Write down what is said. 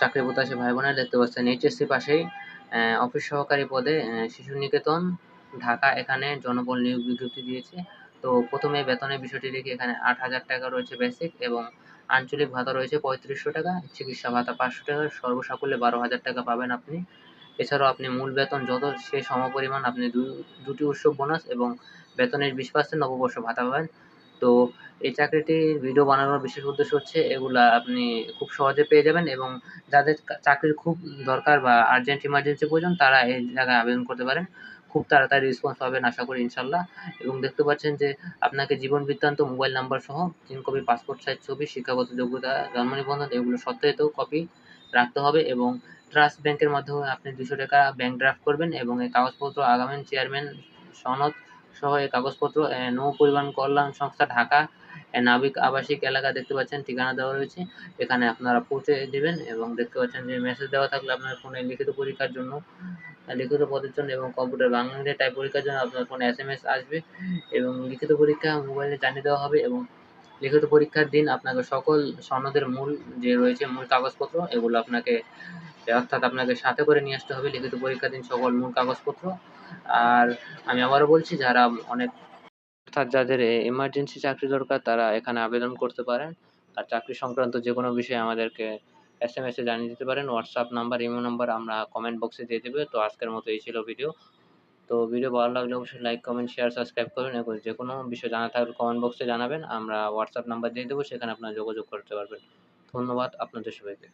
চাকরি প্রত্যাশী ভাই বোনেরা দেখতে পাচ্ছেন এইচএসসি পাশেই অফিস সহকারী পদে শিশু নিকেতন, ঢাকা এখানে জনবল নিয়োগ বিজ্ঞপ্তি দিয়েছে। তো প্রথমে বেতনের বিষয়টি দেখি, এখানে আট হাজার টাকা রয়েছে বেসিক এবং আঞ্চলিক ভাতা রয়েছে পঁয়ত্রিশশো টাকা, চিকিৎসা ভাতা পাঁচশো টাকা, সর্বসাকুল্যে বারো হাজার টাকা পাবেন আপনি। এছাড়াও আপনি মূল বেতন যত সে সমপরিমাণ আপনি দুটি উৎসব বোনাস এবং বেতনের বিশ পার্সেন্ট নববর্ষ ভাতা পাবেন। তো এই চাকরিটির ভিডিও বানানোর বিশেষ উদ্দেশ্য হচ্ছে এগুলা আপনি খুব সহজে পেয়ে যাবেন এবং যাদের চাকরির খুব দরকার বা আর্জেন্ট ইমার্জেন্সি প্রয়োজন, তারা এই জায়গায় আবেদন করতে পারেন। খুব তাড়াতাড়ি রেসপন্স পাবেন আশা করি ইনশাল্লাহ এবং দেখতে পাচ্ছেন যে আপনাকে জীবন বৃত্তান্ত মোবাইল নাম্বার সহ তিন কপি পাসপোর্ট সাইজ ছবি, শিক্ষাগত যোগ্যতা, জন্ম নিবন্ধন এগুলো সত্যায়িত কপি রাখতে হবে এবং ট্রাস্ট ব্যাংকের মাধ্যমে আপনি দুশো টাকা ব্যাংক ড্রাফট করবেন এবং এই কাগজপত্র আগামী চেয়ারম্যান সনদ সহ এই কাগজপত্র নৌ পরিবহন কল্যাণ সংস্থা, ঢাকা নাবিক আবাসিক এলাকা দেখতে পাচ্ছেন, ঠিকানা দেওয়া রয়েছে। এখানে আপনারা পৌঁছে দিবেন এবং দেখতে পাচ্ছেন যে মেসেজ দেওয়া থাকলে আপনার ফোনে লিখিত পরীক্ষার জন্য, লিখিত পদের জন্য এবং কম্পিউটার বাংলা ইংরেজি টাইপ পরীক্ষার জন্য আপনার ফোনে এস এম এস আসবে এবং লিখিত পরীক্ষা মোবাইলে জানিয়ে দেওয়া হবে এবং লিখিত পরীক্ষার দিন আপনাকে সকল সনদের মূল যে রয়েছে, মূল কাগজপত্র, এগুলো আপনাকে অর্থাৎ আপনাকে সাথে করে নিয়ে আসতে হবে। লিখিত পরীক্ষার দিন সকল মূল কাগজপত্র আর আমি আবারও বলছি, যারা অনেক অর্থাৎ যাদের এমার্জেন্সি চাকরি দরকার, তারা এখানে আবেদন করতে পারেন। আর চাকরি সংক্রান্ত যে কোনো বিষয়ে আমাদেরকে এস এম এসে জানিয়ে দিতে পারেন। হোয়াটসঅ্যাপ নাম্বার ইমেল নাম্বার আমরা কমেন্ট বক্সে দিয়ে দেবে। তো আজকের মতো এই ছিল ভিডিও তো ভিডিও ভালো লাগলে অবশ্যই লাইক কমেন্ট শেয়ার সাবস্ক্রাইব করবেন এবং যে কোনো বিষয় জানা থাকলে কমেন্ট বক্সে জানাবেন। আমরা হোয়াটসঅ্যাপ নাম্বার দিয়ে দেবো। সেখানে আপনারা যোগাযোগ করতে পারবেন। ধন্যবাদ আপনাদের সবাইকে।